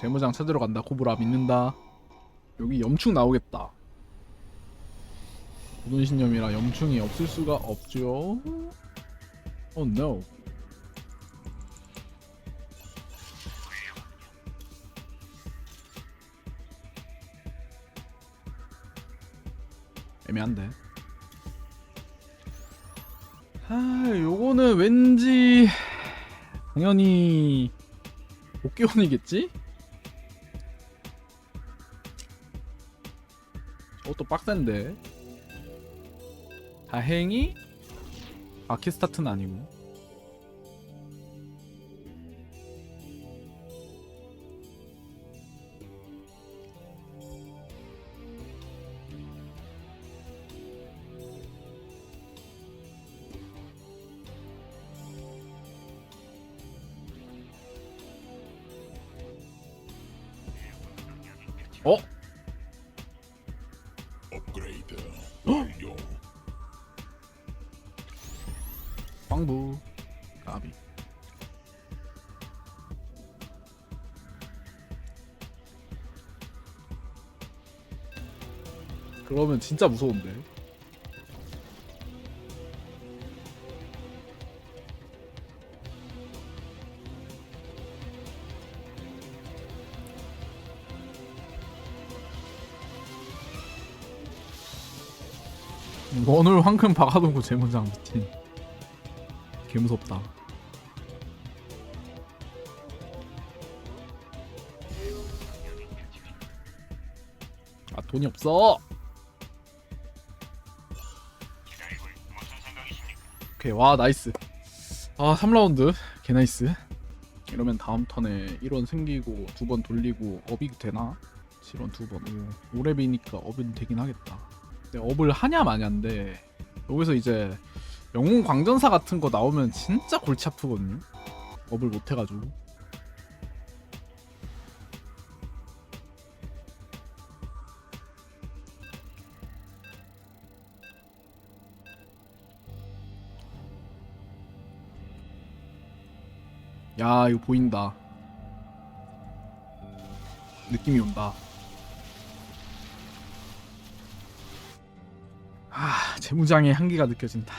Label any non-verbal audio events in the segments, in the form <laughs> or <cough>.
재무장 찾으러 간다. 코브라 믿는다. 여기 염충 나오겠다. 모든 신념이라 염충이 없을 수가 없죠. Oh no. 애매한데. 아 요거는 왠지 당연히 복귀원이겠지? 저것도 빡센데. 다행히 아키스타트는 아니고 그러면 진짜 무서운데 오늘 황금 박아놓고 재문장 미친 개 무섭다. 아 돈이 없어. 오케이 와 나이스. 아 3라운드 개 나이스. 이러면 다음 턴에 1원 생기고 두 번 돌리고 업이 되나? 7원 두 번. 오, 오랩이니까 업은 되긴 하겠다. 근데 업을 하냐 마냐인데 여기서 이제 영웅 광전사 같은 거 나오면 진짜 골치 아프거든요. 업을 못 해가지고. 야 이거 보인다. 느낌이 온다. 아 재무장의 한계가 느껴진다.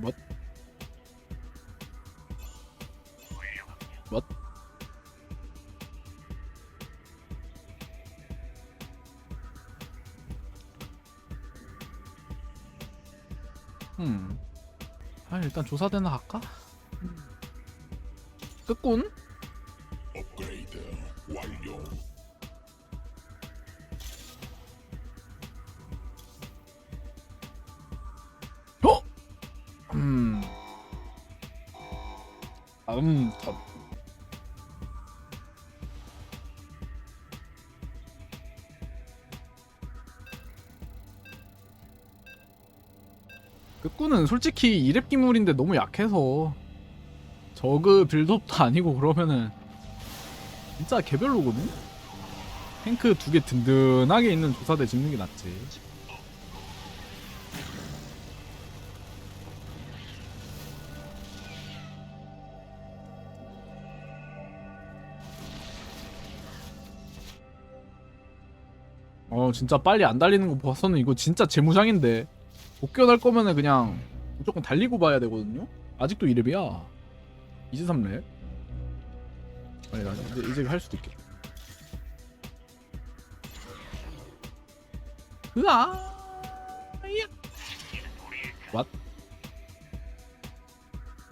뭣? 뭣? 음. 아 일단 조사대나 할까? 끝군? 끝구는 솔직히 이랩 기물인데 너무 약해서 저그 빌드업도 아니고 그러면은 진짜 개별로거든? 탱크 두 개 든든하게 있는 조사대 짓는 게 낫지 어 진짜 빨리 안 달리는 거 봐서는 이거 진짜 재무장인데 복귀할 거면은 그냥 무조건 달리고 봐야 되거든요? 아직도 이랩이야. 23렙 아니 나 이제, 이제 할 수도 있겠다. 으아! 왓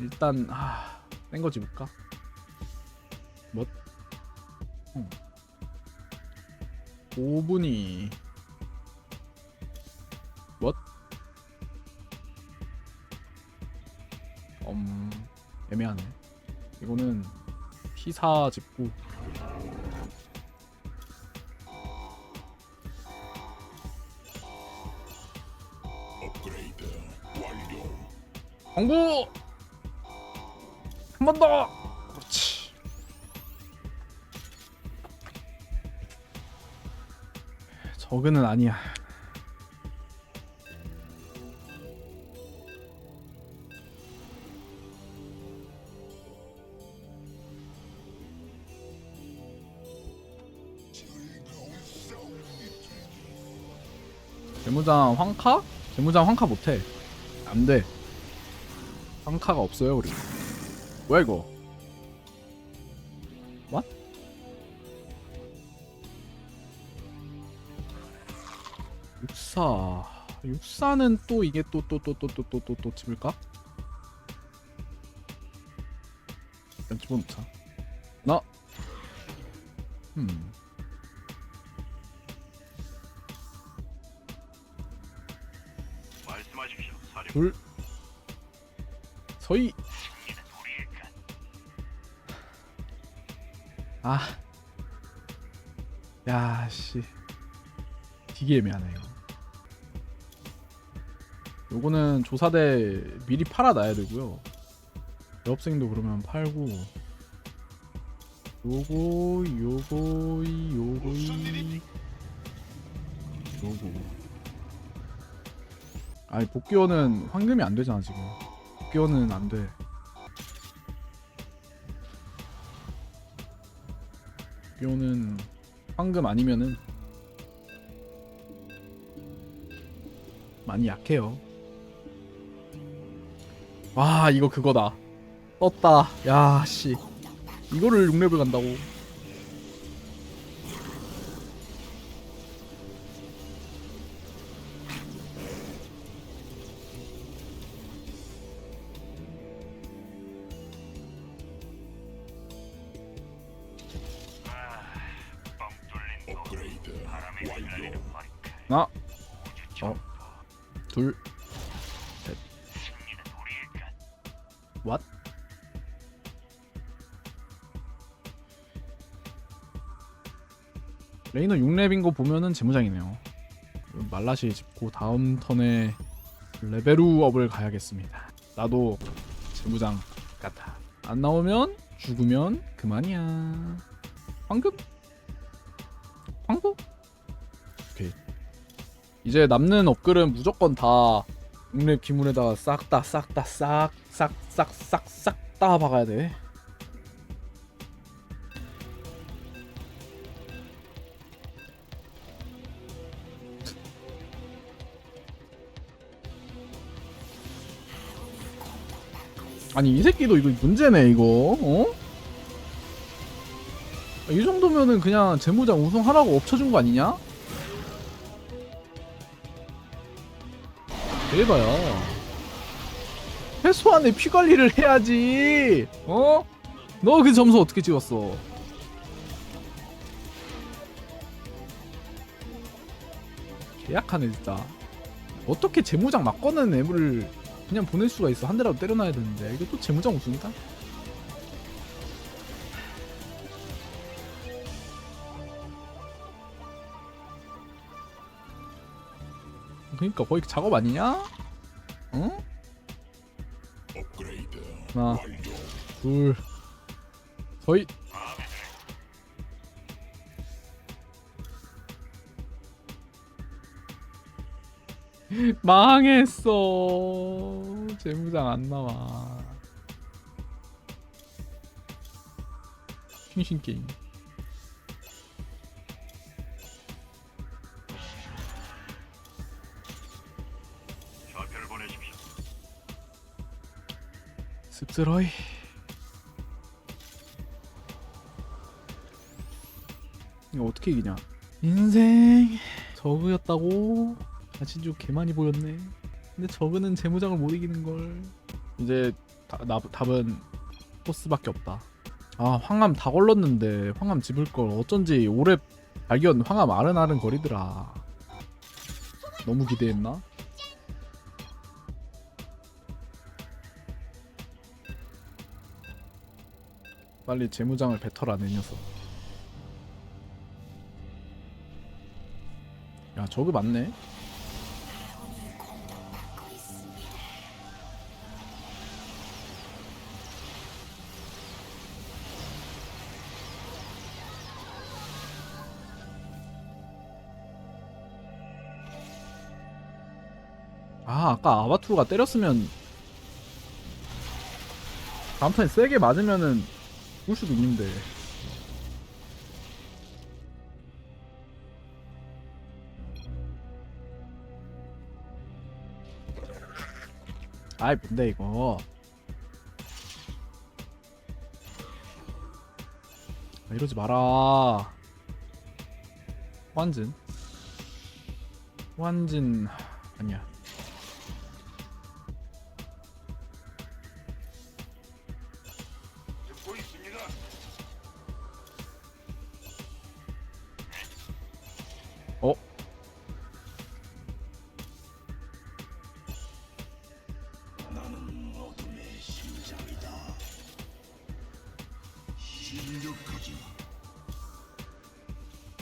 일단 아 땡거 집을까? 뭣 5분이 사집구 공구 한 번 더! 그렇지. 저그는 아니야. 재무장 황카? 재무장 황카 못해. 안 돼. 황카가 없어요 우리. 뭐야 이거? What? 육사. 육사는 또 이게 또 또 또 또 또 또 또 또 집을까? 일단 집어넣자. 나. 음. 둘. 서희. 아. 야, 씨. 되게 애매하네, 이거. 요거는 조사대 미리 팔아놔야 되고요. 여업생도 그러면 팔고. 요거, 요거, 요거, 요거. 아니 복귀원은 황금이 안 되잖아 지금. 복귀원은 안 돼. 복귀원은 황금 아니면은 많이 약해요. 와 이거 그거다. 떴다. 야 씨. 이거를 6렙을 간다고. 레이너 6렙인 거 보면은 재무장이네요. 말라시 짚고 다음 턴에 레벨우업을 가야겠습니다. 나도 재무장 같아. 안 나오면 죽으면 그만이야. 황금? 황금? 이제 남는 업글은 무조건 다 6렙 기문에다가 싹 다 싹 다 싹 싹 싹 싹 싹 다 박아야 돼. 아니 이 새끼도 이거 문제네 이거 어? 아, 이 정도면은 그냥 재무장 우승하라고 엎쳐준 거 아니냐? 대봐야 최소한의 피 관리를 해야지 어? 너 그 점수 어떻게 찍었어? 계약하네 진짜 어떻게 재무장 막 꺼낸 애를 그냥 보낼 수가 있어 한 대라도 때려놔야 되는데 이게 또 재무장 우승이다? 그러니까 거의 작업 아니냐? 어? 업그레이드 하나. 둘 거의 <laughs> 망했어. 재무장 안 나와. 싱싱 게임. 씁쓸어이. 이거 어떻게 이기냐? 인생 저그였다고 아 진짜 개 많이 보였네. 근데 저그는 재무장을 못 이기는 걸. 이제 다, 나, 답은 포스밖에 없다. 아 황암 다 걸렀는데 황암 집을 걸 어쩐지 올해 발견 황암 아른아른 거리더라. 너무 기대했나? 빨리 재무장을 뱉어라 내 녀석. 야 저거 맞네 아 아까 아바투르가 때렸으면 다음 턴에 세게 맞으면은 죽을 수도 있는데. 아이 뭔데 이거? 아, 이러지 마라. 환진. 환진 아니야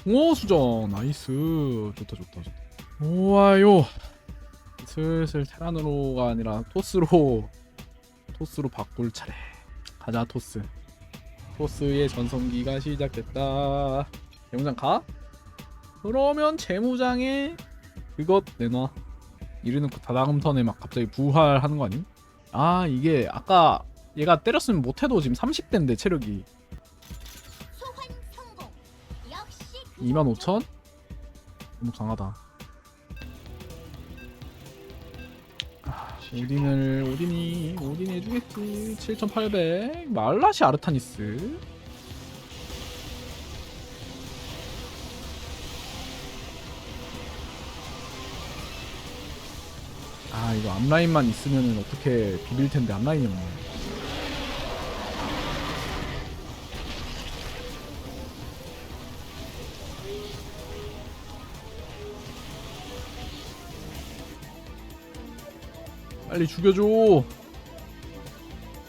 오 수정. 나이스. 좋다 좋다 좋다. 좋아요. 슬슬 테란으로가 아니라 토스로 토스로 바꿀 차례. 가자 토스. 토스의 전성기가 시작됐다. 재무장 가? 그러면 재무장에 그것 내놔. 이래놓고 다다음 턴에 막 갑자기 부활하는 거 아님? 아 이게 아까 얘가 때렸으면 못해도 지금 30대인데 체력이 25,000? 너무 강하다. 아, 오딘을 오딘이 오딘이 해주겠지. 7,800 말라시 아르타니스. 아 이거 앞라인만 있으면은 어떻게 비빌 텐데 앞라인이 없네. 빨리 죽여줘.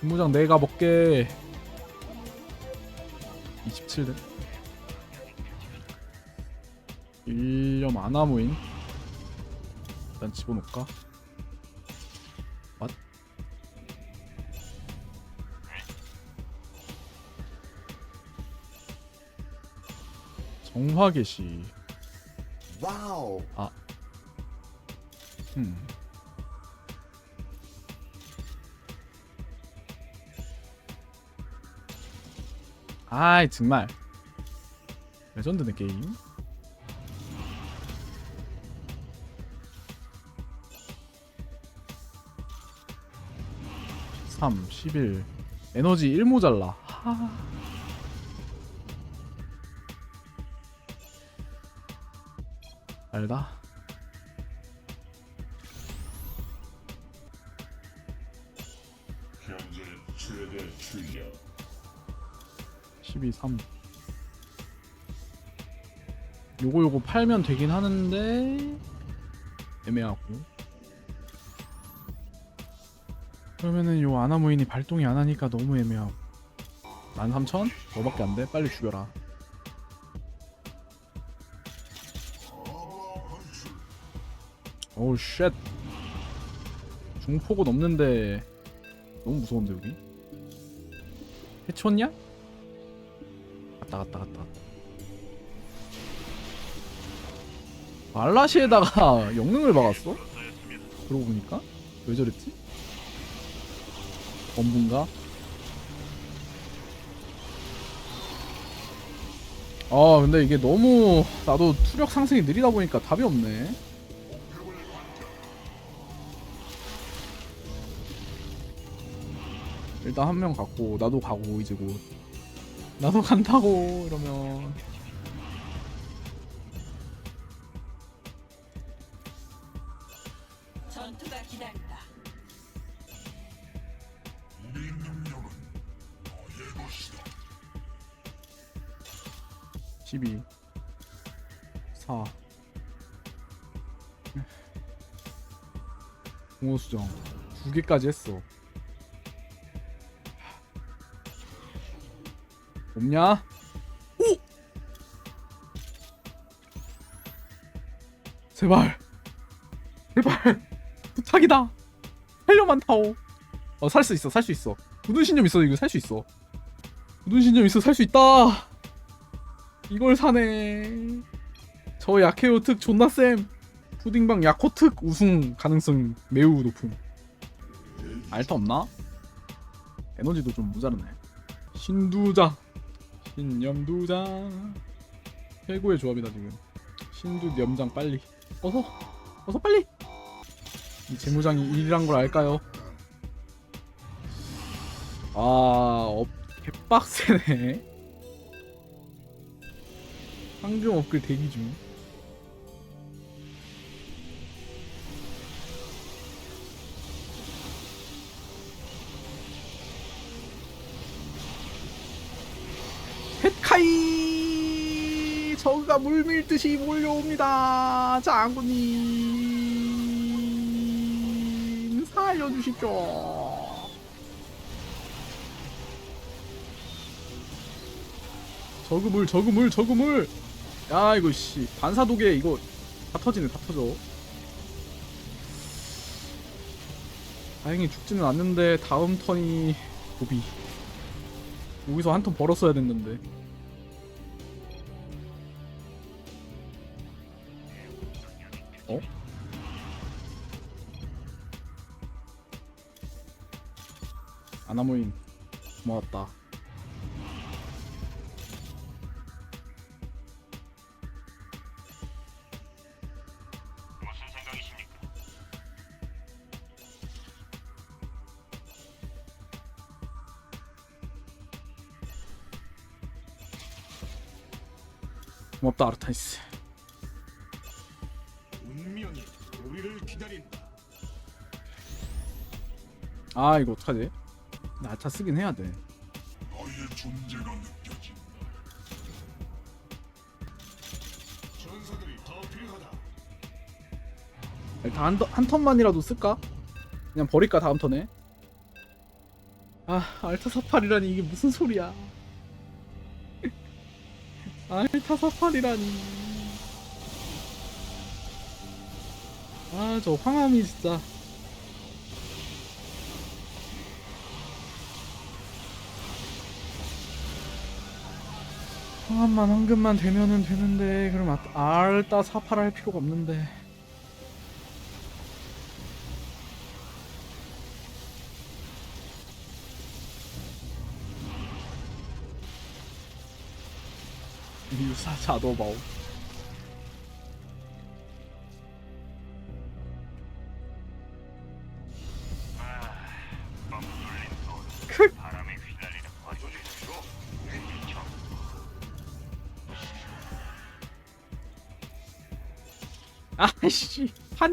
김무장 내가 먹게. 27대. 1념 아나무인. 일단 집어넣을까? 맛? 정화계시. 와우. 음. 아이 정말. 레전드네 게임. 3, 11 에너지 1 모자라. 하... 알다. 현재 최대 출력 12, 3 요거 요거 팔면 되긴 하는데 애매하고 그러면은 요 아나무인이 발동이 안 하니까 너무 애매하고 13,000? 너밖에 안 돼? 빨리 죽여라 오우 쉣 중폭은 없는데 너무 무서운데 여기 해쳤냐? 갔다 갔다 갔다 말라시에다가 <laughs> 영능을 박았어? 그러고 보니까 왜 저랬지? 범분가? 아 근데 이게 너무 나도 투력 상승이 느리다 보니까 답이 없네 일단 한명 갔고 나도 가고 이제 곧 나도 간다고 이러면. 전투가 기다린다. 우리 능력은 너의 것이다. 12 4 공호수정. 두 개까지 했어 없냐? 오! 제발 제발 <laughs> 부탁이다 살려만 타오 어 살 수 있어 살 수 있어 굳은 신념 있어 이거 살 수 있어 굳은 신념 있어 살 수 있다 이걸 사네. 저 약해요 특 존나 쌤. 푸딩방 야코트 우승 가능성 매우 높음. 알타 없나? 에너지도 좀 모자르네. 신두자, 신념두자. 최고의 조합이다 지금. 신두 염장 빨리. 어서, 어서 빨리. 이 재무장이 일이란 걸 알까요? 아, 업 개빡세네. <laughs> 황금 업글 대기 중. 물밀듯이 몰려옵니다. 장군님. 살려주십시오. 저그물 저그물 저그물. 야 이거 씨. 반사도개 이거 다 터지네 다 터져. 다행히 죽지는 않는데 다음 턴이 고비. 여기서 한 턴 벌었어야 됐는데 아나모인 고마웠다 무슨 생각이십니까? 고맙다 아르타니스 운명이 우리를 기다린다. 아 이거 어떡하지? 나 아차 쓰긴 해야 돼 너의 존재가 느껴진다. 전사들이 더 필요하다. 일단 한, 턴- 한 턴만이라도 쓸까? 그냥 버릴까 다음 턴에? 아 알타 사팔이라니 이게 무슨 소리야 <laughs> 알타 사팔이라니 아 저 황함이 진짜 황함만 황금만 되면은 되는데 그럼 아- 알타 사팔 할 필요가 없는데. 유사 자도바오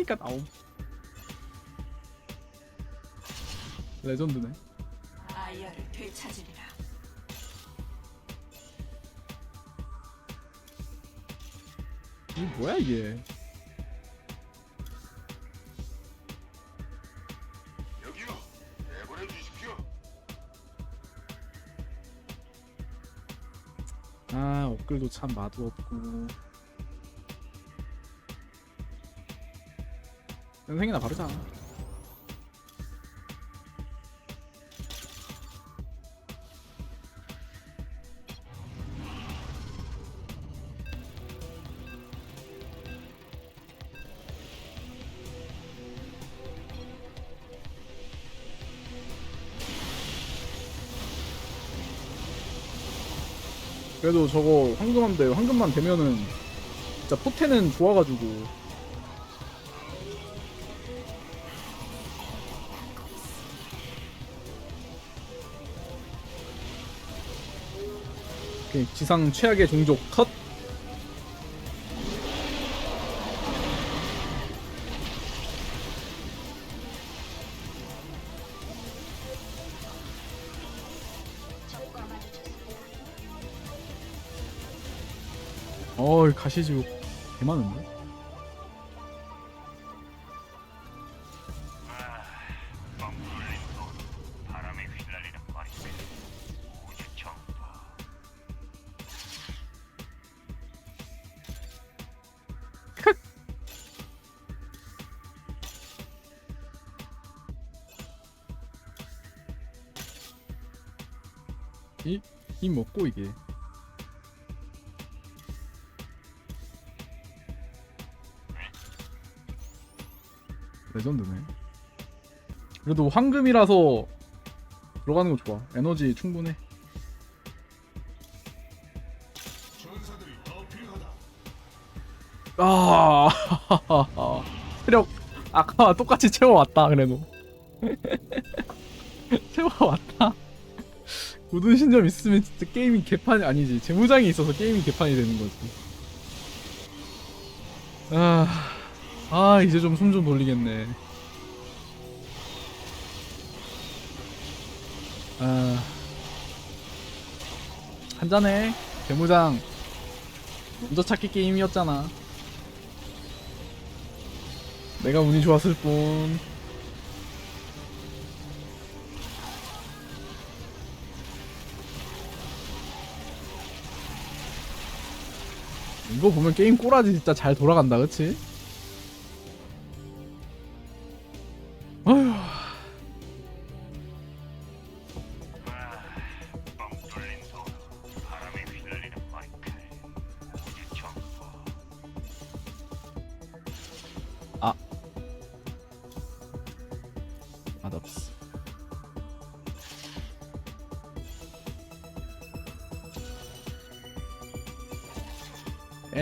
하니까 나옴 레전드네 아이어를 되찾으리라. 이게 뭐야 이게 여기요. 내보내 주십시오. 아 업글도 참 마도 없고 연생이나 바르자. 그래도 저거 황금함대 황금만 되면은 진짜 포텐은 좋아가지고 오케이 지상 최악의 종족 컷 어이 가시지옥 개 많은데? 이, 이 먹고 이게 레전드네. 그래도 황금이라서 들어가는 거 좋아. 에너지 충분해. 아, <laughs> 체력 아까 똑같이 채워왔다 그래도 <laughs> 채워왔다. 모든 신점 있으면 진짜 게임이 개판이 아니지. 재무장이 있어서 게임이 개판이 되는 거지. 아, 아 이제 좀 숨 좀 돌리겠네. 아, 한잔해. 재무장 먼저 찾기 게임이었잖아. 내가 운이 좋았을 뿐. 이거 보면 게임 꼬라지 진짜 잘 돌아간다, 그치? 어휴,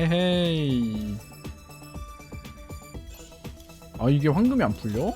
에헤이. 아 이게 황금이 안 풀려?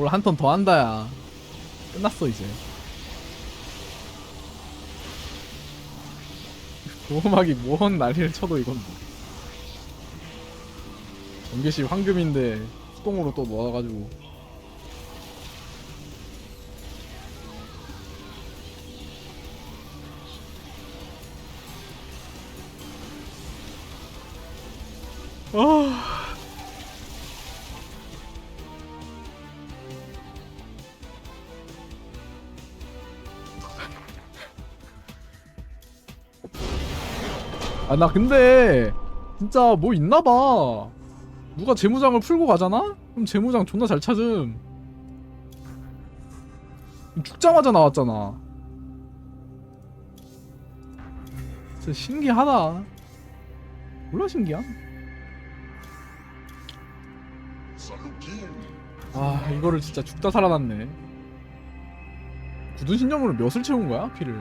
뭘 한 턴 더 한다야. 끝났어 이제. <laughs> 보호막이 뭔 난리를 쳐도 이건 뭐. 전개시 황금인데 수동으로 또 넣어가지고. 아. 아 나 근데 진짜 뭐 있나봐. 누가 재무장을 풀고 가잖아? 그럼 재무장 존나 잘 찾음. 죽자마자 나왔잖아. 진짜 신기하다. 몰라 살루킨. 아 이거를 진짜 죽다 살아났네. 굳은 신념으로 몇을 채운 거야 피를